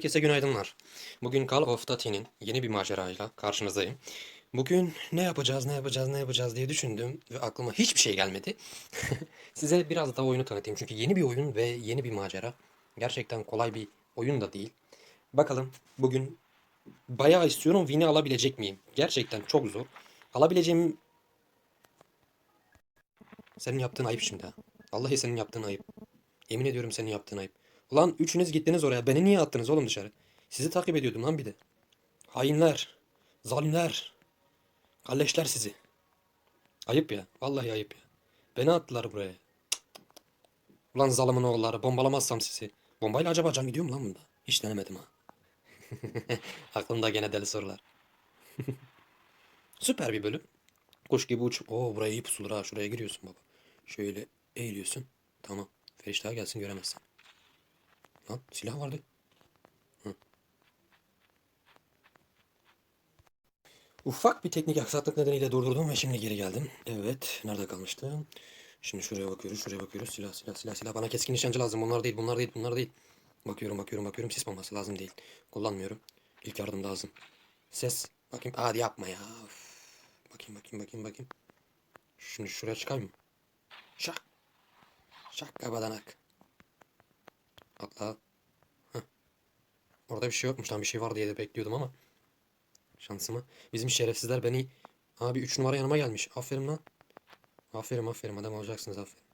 Herkese günaydınlar. Bugün Call of Duty'nin yeni bir macerayla karşınızdayım. Bugün ne yapacağız, ne yapacağız, ne yapacağız diye düşündüm ve aklıma hiçbir şey gelmedi. Size biraz daha oyunu tanıtayım çünkü yeni bir oyun ve yeni bir macera. Gerçekten kolay bir oyun da değil. Bakalım bugün bayağı istiyorum win'i alabilecek miyim? Gerçekten çok zor. Alabileceğim... Senin yaptığın ayıp şimdi ha. Vallahi senin yaptığın ayıp. Yemin ediyorum senin yaptığın ayıp. Ulan üçünüz gittiniz oraya. Beni niye attınız oğlum dışarı? Sizi takip ediyordum lan bir de. Hainler. Zalimler. Kalleşler sizi. Ayıp ya. Vallahi ayıp ya. Beni attılar buraya. Cık, cık. Ulan zalımın oğulları. Bombalamazsam sizi. Bombayla acaba can gidiyor mu lan bunda? Hiç denemedim ha. Aklımda gene deli sorular. Süper bir bölüm. Kuş gibi uç. Oo buraya iyi pusulur ha. Şuraya giriyorsun baba. Şöyle eğiliyorsun. Tamam. Feriştah gelsin göremezsin. Lan silah vardı. Ufak bir teknik aksaklık nedeniyle durdurdum ve şimdi geri geldim. Evet. Nerede kalmıştım? Şimdi şuraya bakıyoruz. Şuraya bakıyoruz. Silah silah silah silah. Bana keskin nişancı lazım. Bunlar değil. Bunlar değil. Bunlar değil. Bakıyorum bakıyorum bakıyorum. Sis bombası lazım değil. Kullanmıyorum. İlk yardım lazım. Ses. Bakayım. Hadi yapma ya. Üf. Bakayım bakayım bakayım bakayım. Şimdi şuraya çıkayım mı? Şak. Şak kabadanak. Atla. Heh. Orada bir şey yokmuş lan bir şey var diye de bekliyordum ama. Şansıma. Bizim şerefsizler beni... Abi 3 numara yanıma gelmiş. Aferin lan. Aferin aferin adam olacaksınız aferin.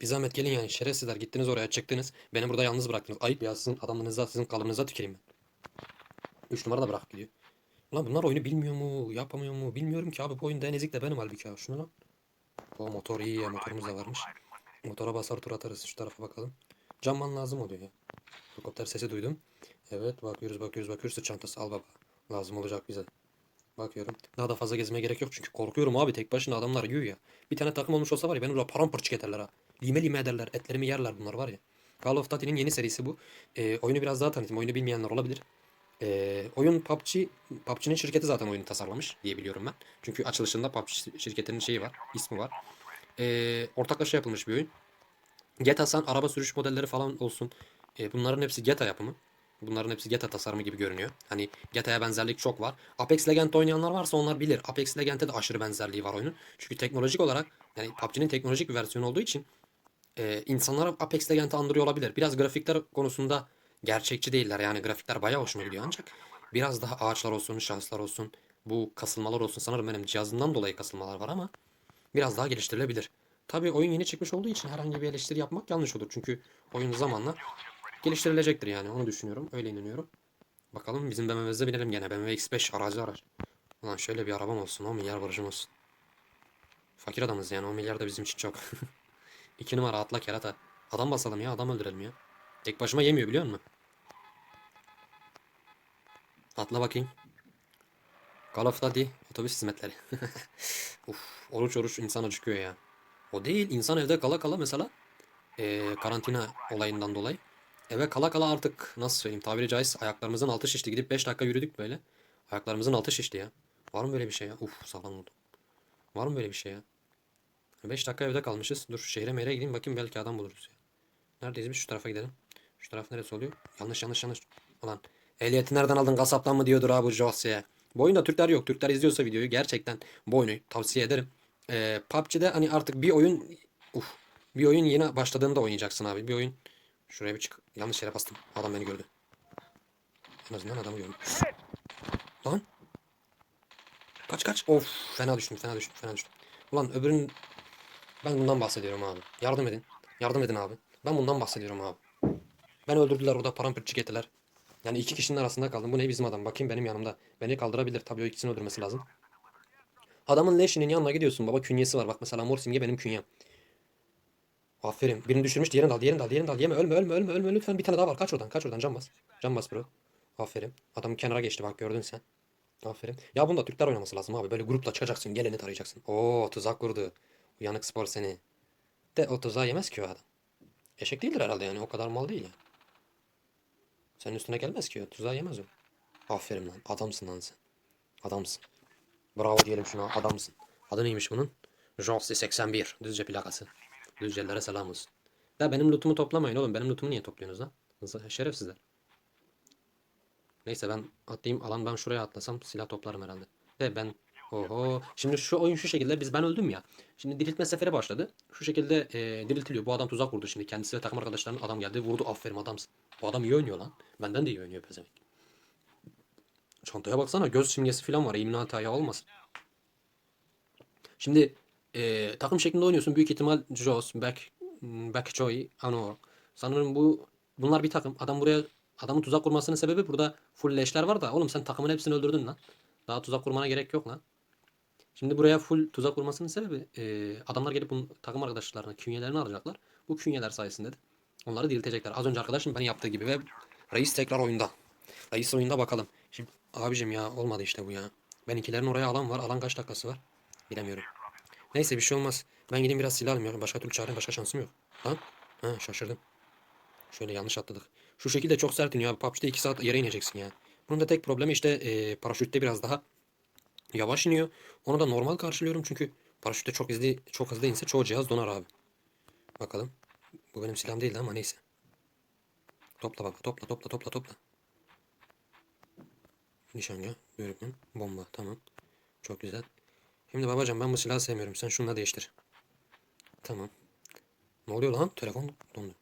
Bir zahmet gelin yani şerefsizler gittiniz oraya çıktınız. Beni burada yalnız bıraktınız. Ayıp ya sizin adamınıza sizin kalıbınıza tüküreyim ben. 3 numara da bırak gidiyor. Lan bunlar oyunu bilmiyor mu? Yapamıyor mu? Bilmiyorum ki abi bu oyunda en ezik de benim halbuki ya. Şunu lan. O motor iyi ya motorumuz da varmış. Motora basar tur atarız şu tarafa bakalım. Camman lazım oluyor ya. Helikopter sesi duydum. Evet bakıyoruz bakıyoruz bakıyoruz sırt çantası al baba. Lazım olacak bize. Bakıyorum. Daha da fazla gezmeye gerek yok çünkü korkuyorum abi tek başına adamlar yiyor ya. Bir tane takım olmuş olsa var ya beni burada paramparçık ederler ha. Lime lime ederler. Etlerimi yerler bunlar var ya. Call of Duty'nin yeni serisi bu. Ee, oyunu biraz daha tanıtayım. Oyunu bilmeyenler olabilir. Ee, oyun PUBG, PUBG'nin şirketi zaten oyunu tasarlamış diye biliyorum ben. Çünkü açılışında PUBG şirketinin şeyi var, ismi var. Ee, ortaklaşa yapılmış bir oyun. GTA San araba sürüş modelleri falan olsun. E, bunların hepsi GTA yapımı. Bunların hepsi GTA tasarımı gibi görünüyor. Hani GTA'ya benzerlik çok var. Apex Legend oynayanlar varsa onlar bilir. Apex Legend'e de aşırı benzerliği var oyunun. Çünkü teknolojik olarak yani PUBG'nin teknolojik bir versiyonu olduğu için e, insanlara Apex Legend'i andırıyor olabilir. Biraz grafikler konusunda gerçekçi değiller. Yani grafikler bayağı hoşuma gidiyor ancak biraz daha ağaçlar olsun, şanslar olsun, bu kasılmalar olsun. Sanırım benim cihazımdan dolayı kasılmalar var ama biraz daha geliştirilebilir. Tabii oyun yeni çıkmış olduğu için herhangi bir eleştiri yapmak yanlış olur. Çünkü oyun zamanla geliştirilecektir yani. Onu düşünüyorum. Öyle inanıyorum. Bakalım bizim BMW'mize binelim gene. BMW X5 aracı araç. Ulan şöyle bir arabam olsun. 10 milyar barajım olsun. Fakir adamız yani. 10 milyar da bizim için çok. 2 numara atla kerata. Adam basalım ya. Adam öldürelim ya. Tek başıma yemiyor biliyor musun? Atla bakayım. Call of Duty otobüs hizmetleri. Uf, oruç oruç insan acıkıyor ya. O değil insan evde kala kala mesela eee, karantina olayından dolayı eve kala kala artık nasıl söyleyeyim tabiri caizse ayaklarımızın altı şişti. Gidip 5 dakika yürüdük böyle. Ayaklarımızın altı şişti ya. Var mı böyle bir şey ya? Uf sağlam oldu. Var mı böyle bir şey ya? 5 dakika evde kalmışız. Dur şehre meyre gideyim bakayım belki adam buluruz ya. Neredeyiz biz? Şu tarafa gidelim. Şu taraf neresi oluyor? Yanlış yanlış yanlış. Ulan ehliyeti nereden aldın kasaptan mı diyordur abi Josye. Bu oyunda Türkler yok. Türkler izliyorsa videoyu gerçekten bu oyunu tavsiye ederim. Ee, PUBG'de hani artık bir oyun uf, bir oyun yeni başladığında oynayacaksın abi. Bir oyun şuraya bir çık. Yanlış yere bastım. Adam beni gördü. En azından adamı gördüm. Lan. Kaç kaç. Of fena düştüm fena düştüm fena düştüm. Ulan öbürün ben bundan bahsediyorum abi. Yardım edin. Yardım edin abi. Ben bundan bahsediyorum abi. Ben öldürdüler orada paramparçık ettiler. Yani iki kişinin arasında kaldım. Bu ne bizim adam? Bakayım benim yanımda. Beni kaldırabilir. Tabii o ikisini öldürmesi lazım. Adamın leşinin yanına gidiyorsun. Baba künyesi var. Bak mesela mor simge benim künyem. Aferin. Birini düşürmüş. Diğerini al. Diğerini de al. Diğerini de al. Yeme. Ölme. Ölme. Ölme. Ölme. Lütfen bir tane daha var. Kaç oradan. Kaç oradan. Can bas. Can bas bro. Aferin. Adam kenara geçti. Bak gördün sen. Aferin. Ya bunda Türkler oynaması lazım abi. Böyle grupla çıkacaksın. Geleni tarayacaksın. Oo tuzak kurdu. Uyanık spor seni. De o tuzağı yemez ki o adam. Eşek değildir herhalde yani. O kadar mal değil ya. Senin üstüne gelmez ki o. Tuzağı yemez o. Aferin lan. Adamsın lan sen. Adamsın. Bravo diyelim şuna. Adamsın. Adı neymiş bunun? Jossi 81. Düzce plakası. Düzcelilere selam olsun. Ya benim lootumu toplamayın oğlum. Benim lootumu niye topluyorsunuz lan? Şerefsizler. Neyse ben atlayayım alan ben şuraya atlasam silah toplarım herhalde. Ve ben oho şimdi şu oyun şu şekilde biz ben öldüm ya. Şimdi diriltme seferi başladı. Şu şekilde e, diriltiliyor. Bu adam tuzak vurdu şimdi. Kendisi ve takım arkadaşlarının adam geldi vurdu. Aferin adamsın. Bu adam iyi oynuyor lan. Benden de iyi oynuyor pezevenk. Çantaya baksana göz simgesi falan var. Illuminati ayağı olmasın. Şimdi e, takım şeklinde oynuyorsun. Büyük ihtimal Joss, Beck, Backjoy, Anor. Sanırım bu bunlar bir takım. Adam buraya adamın tuzak kurmasının sebebi burada full leşler var da oğlum sen takımın hepsini öldürdün lan. Daha tuzak kurmana gerek yok lan. Şimdi buraya full tuzak kurmasının sebebi e, adamlar gelip bunun takım arkadaşlarına künyelerini alacaklar. Bu künyeler sayesinde de onları diriltecekler. Az önce arkadaşım ben yaptığı gibi ve reis tekrar oyunda. Reis oyunda bakalım. Şimdi abicim ya olmadı işte bu ya. Ben ikilerin oraya alan var. Alan kaç dakikası var? Bilemiyorum. Neyse bir şey olmaz. Ben gideyim biraz silah alayım. Başka türlü çare başka şansım yok. Lan. Ha şaşırdım. Şöyle yanlış atladık. Şu şekilde çok sert iniyor abi. PUBG'de 2 saat yere ineceksin ya. Bunun da tek problemi işte e, paraşütte biraz daha yavaş iniyor. Onu da normal karşılıyorum çünkü paraşütte çok hızlı çok hızlı inse çoğu cihaz donar abi. Bakalım. Bu benim silahım değildi ama neyse. Topla baba topla topla topla topla. Nişanga, dürbün, bomba tamam. Çok güzel. Şimdi babacığım ben bu silahı sevmiyorum. Sen şununla değiştir. Tamam. Ne oluyor lan? Telefon dondu.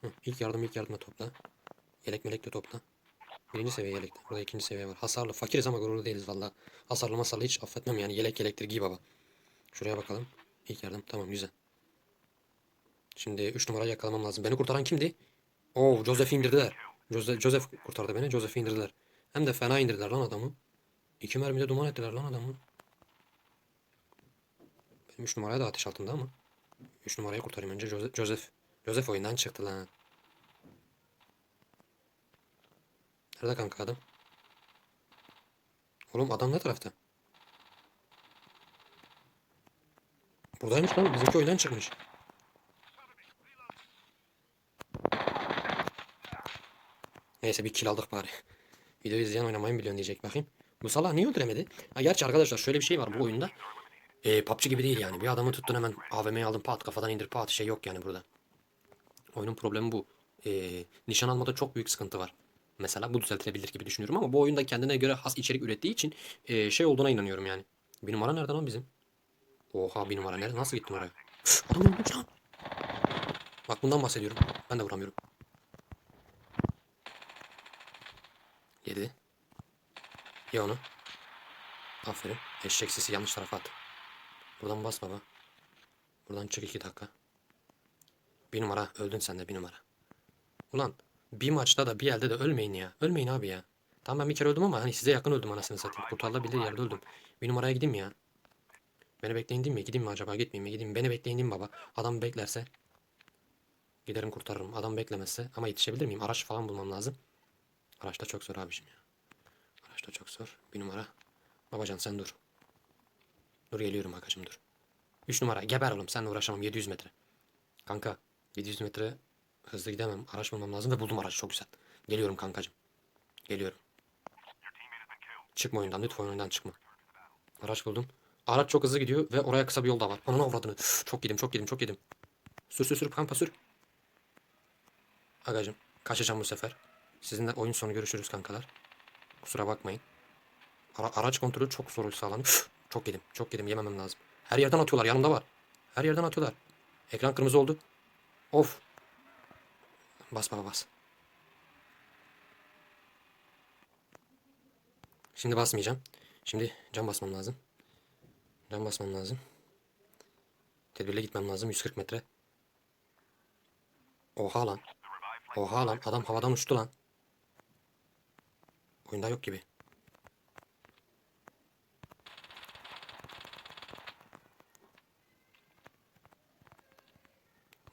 Hı, ilk yardım ilk yardıma topla. Yelek melek de topla. Birinci seviye yelekte. Burada ikinci seviye var. Hasarlı. Fakiriz ama gururlu değiliz valla. Hasarlı masarlı hiç affetmem yani. Yelek yelektir giy baba. Şuraya bakalım. İlk yardım. Tamam güzel. Şimdi 3 numarayı yakalamam lazım. Beni kurtaran kimdi? Oo Joseph'i indirdiler. Joseph, Joseph kurtardı beni. Joseph'i indirdiler. Hem de fena indirdiler lan adamı. İki mermide duman ettiler lan adamı. Benim 3 numaraya da ateş altında ama. 3 numarayı kurtarayım önce Joseph. Joseph, oyundan çıktı lan. Nerede kanka adam? Oğlum adam ne tarafta? Buradaymış lan. Bizimki oyundan çıkmış. Neyse bir kill aldık bari. Videoyu izleyen oynamayı mı biliyorsun diyecek bakayım. Bu salak niye öldüremedi? Ha, gerçi arkadaşlar şöyle bir şey var bu oyunda. E, PUBG gibi değil yani. Bir adamı tuttun hemen AVM'yi aldın pat kafadan indir pat şey yok yani burada. Oyunun problemi bu. E, nişan almada çok büyük sıkıntı var. Mesela bu düzeltilebilir gibi düşünüyorum ama bu oyunda kendine göre has içerik ürettiği için e, şey olduğuna inanıyorum yani. Bir numara nereden lan bizim? Oha bir numara nerede? Nasıl gittin oraya? Adam. Bak bundan bahsediyorum. Ben de vuramıyorum. Yedi. Ye onu. Aferin. Eşek sesi yanlış tarafa at. Buradan bas baba. Buradan çık iki dakika. Bir numara. Öldün sen de bir numara. Ulan bir maçta da bir elde de ölmeyin ya. Ölmeyin abi ya. Tamam ben bir kere öldüm ama hani size yakın öldüm anasını satayım. Kurtarılabilir yerde öldüm. Bir numaraya gideyim mi ya? Beni bekleyin değil mi? Gideyim mi acaba? Gitmeyeyim mi? Gideyim? Beni bekleyin değil mi baba? Adam beklerse giderim kurtarırım. Adam beklemezse ama yetişebilir miyim? Araç falan bulmam lazım. Araçta çok zor abiciğim ya. Araçta çok zor. Bir numara. Babacan sen dur. Dur geliyorum Hakan'cığım dur. 3 numara geber oğlum seninle uğraşamam 700 metre. Kanka 700 metre hızlı gidemem. Araç bulmam lazım ve buldum aracı çok güzel. Geliyorum kankacığım. Geliyorum. Çıkma oyundan lütfen oyundan çıkma. Araç buldum. Araç çok hızlı gidiyor ve oraya kısa bir yol da var. Onun avradını. Üf, Çok yedim çok yedim çok yedim. Sür sür sür kanka sür. Agacım kaçacağım bu sefer. Sizinle oyun sonu görüşürüz kankalar. Kusura bakmayın. Ara- araç kontrolü çok zor sağlanıyor. Çok yedim. Çok yedim. Yememem lazım. Her yerden atıyorlar. Yanımda var. Her yerden atıyorlar. Ekran kırmızı oldu. Of. Bas baba bas. Şimdi basmayacağım. Şimdi cam basmam lazım. Cam basmam lazım. Tedbirle gitmem lazım. 140 metre. Oha lan. Oha lan. Adam havadan uçtu lan. Oyunda yok gibi.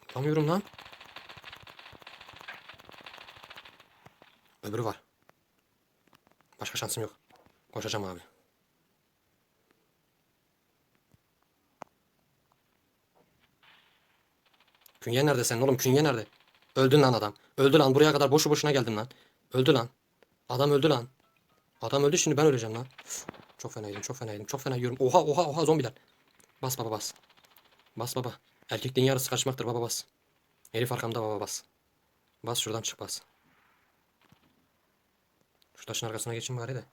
Tutamıyorum lan. Öbürü var. Başka şansım yok. Koşacağım abi. Künye nerede senin oğlum? Künye nerede? Öldün lan adam. Öldü lan. Buraya kadar boşu boşuna geldin lan. Öldü lan. Adam öldü lan. Adam öldü şimdi ben öleceğim lan. Üf, Çok fena yedim. Çok fena yedim. Çok fena yiyorum. Oha oha oha zombiler. Bas baba bas. Bas baba. Erkekliğin yarısı kaçmaktır baba bas. Herif arkamda baba bas. Bas şuradan çık bas. Şu taşın arkasına geçin bari de.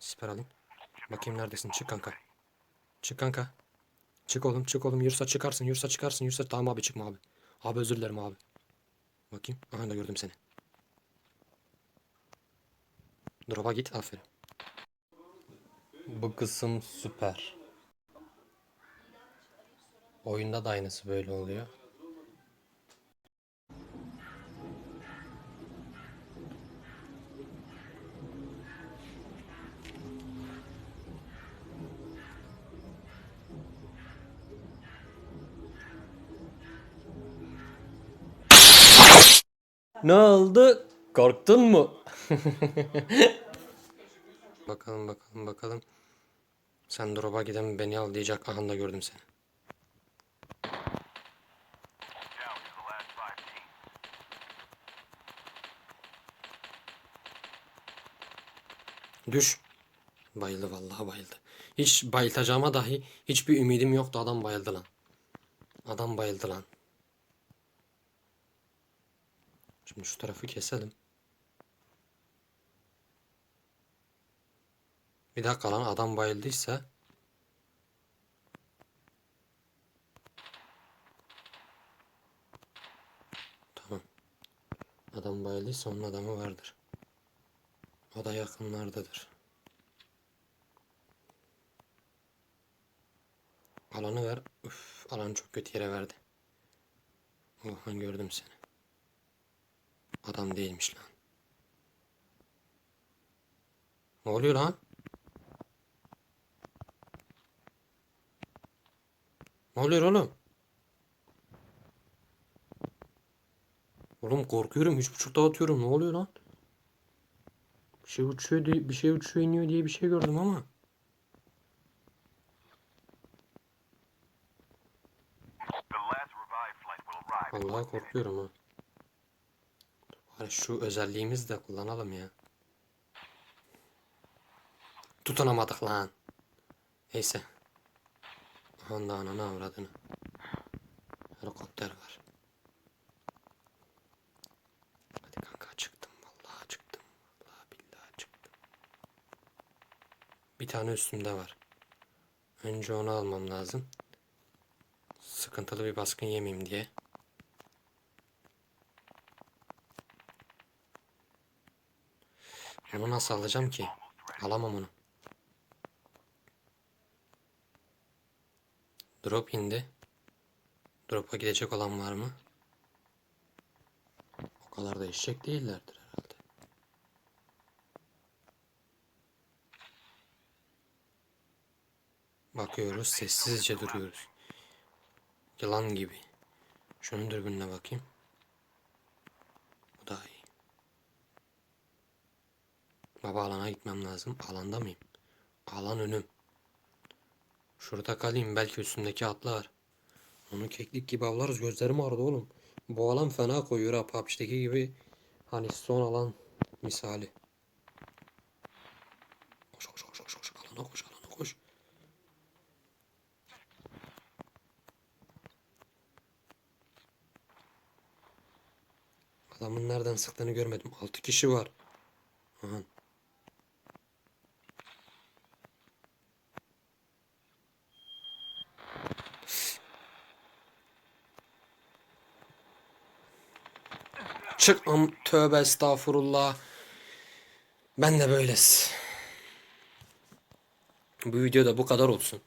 Siper alayım. Bakayım neredesin? Çık kanka. Çık kanka. Çık oğlum çık oğlum. Yursa çıkarsın. Yursa çıkarsın. Yursa tamam abi çıkma abi. Abi özür dilerim abi. Bakayım. Aha da gördüm seni. Drop'a git. Aferin. Bu kısım süper. Oyunda da aynısı böyle oluyor. Ne oldu? Korktun mu? bakalım bakalım bakalım. Sen drop'a giden beni al diyecek. Aha gördüm seni. Düş. Bayıldı vallahi bayıldı. Hiç bayıltacağıma dahi hiçbir ümidim yoktu. Adam bayıldı lan. Adam bayıldı lan. Şimdi şu tarafı keselim. Bir dakika lan adam bayıldıysa Tamam. Adam bayıldıysa onun adamı vardır. O da yakınlardadır. Alanı ver. Üf, alanı çok kötü yere verdi. Ohan gördüm seni. Adam değilmiş lan. Ne oluyor lan? Ne oluyor oğlum? Oğlum korkuyorum. Üç buçukta atıyorum. Ne oluyor lan? Bir şey uçuyor bir şey uçuyor iniyor diye bir şey gördüm ama. Vallahi korkuyorum ha. Bari şu özelliğimizi de kullanalım ya. Tutunamadık lan. Neyse. Honda ananı avradını. Helikopter var. Hadi kanka çıktım. Vallahi çıktım. Vallahi billahi çıktım. Bir tane üstümde var. Önce onu almam lazım. Sıkıntılı bir baskın yemeyeyim diye. Onu nasıl alacağım ki? Alamam onu. Drop indi. Drop'a gidecek olan var mı? O kadar da eşek değillerdir herhalde. Bakıyoruz, sessizce duruyoruz. Yılan gibi. Şunun dürbününe bakayım. Bu daha iyi. Baba alana gitmem lazım. Alanda mıyım? Alan önüm. Şurada kalayım belki üstündeki atlar. Onu keklik gibi avlarız. Gözlerim ağrıdı oğlum. Bu alan fena koyuyor ha. PUBG'deki gibi hani son alan misali. Koş koş koş koş koş. Alana koş alana koş. Adamın nereden sıktığını görmedim. 6 kişi var. Aha. Çık tövbe estağfurullah. Ben de böylesi. Bu videoda bu kadar olsun.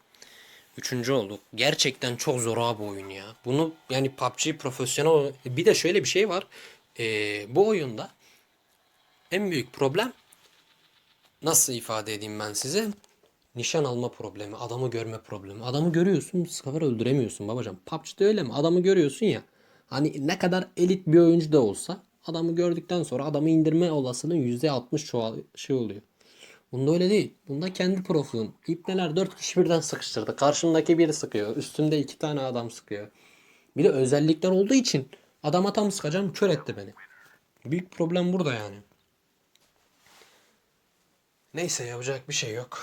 Üçüncü olduk. Gerçekten çok zor abi oyun ya. Bunu yani PUBG profesyonel bir de şöyle bir şey var. Ee, bu oyunda en büyük problem nasıl ifade edeyim ben size? Nişan alma problemi, adamı görme problemi. Adamı görüyorsun, sefer öldüremiyorsun babacan. PUBG'de öyle mi? Adamı görüyorsun ya. Hani ne kadar elit bir oyuncu da olsa adamı gördükten sonra adamı indirme olasılığın %60 çoğal şey oluyor. Bunda öyle değil. Bunda kendi profilin. İpneler 4 kişi birden sıkıştırdı. Karşımdaki biri sıkıyor. Üstümde 2 tane adam sıkıyor. Bir de özellikler olduğu için adama tam sıkacağım kör etti beni. Büyük problem burada yani. Neyse yapacak bir şey yok.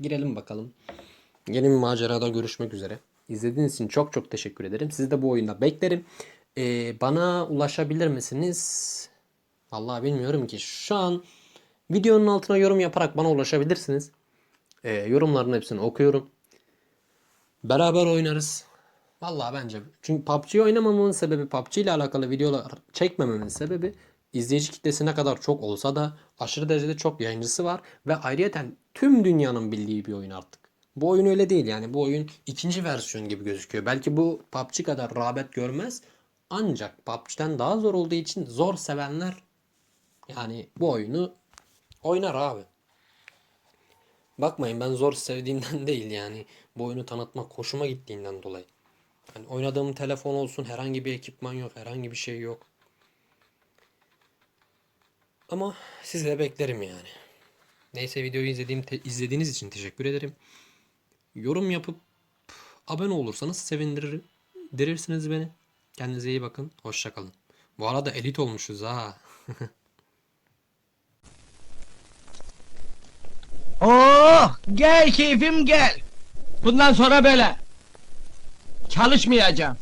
Girelim bakalım. Yeni bir macerada görüşmek üzere. İzlediğiniz için çok çok teşekkür ederim. Sizi de bu oyunda beklerim. Ee, bana ulaşabilir misiniz? Vallahi bilmiyorum ki. Şu an videonun altına yorum yaparak bana ulaşabilirsiniz. Ee, yorumların hepsini okuyorum. Beraber oynarız. Vallahi bence. Çünkü PUBG'yi oynamamamın sebebi PUBG ile alakalı videolar çekmememin sebebi izleyici kitlesi ne kadar çok olsa da aşırı derecede çok yayıncısı var ve ayrıyeten tüm dünyanın bildiği bir oyun artık. Bu oyun öyle değil yani bu oyun ikinci versiyon gibi gözüküyor. Belki bu PUBG kadar rağbet görmez ancak PUBG'den daha zor olduğu için zor sevenler yani bu oyunu oynar abi. Bakmayın ben zor sevdiğimden değil yani bu oyunu tanıtmak hoşuma gittiğinden dolayı. Hani oynadığım telefon olsun herhangi bir ekipman yok herhangi bir şey yok. Ama sizi de beklerim yani. Neyse videoyu izlediğim te- izlediğiniz için teşekkür ederim. Yorum yapıp abone olursanız sevindiririm. Dirirsiniz beni. Kendinize iyi bakın. Hoşça kalın. Bu arada elit olmuşuz ha. Oh gel keyfim gel. Bundan sonra böyle. Çalışmayacağım.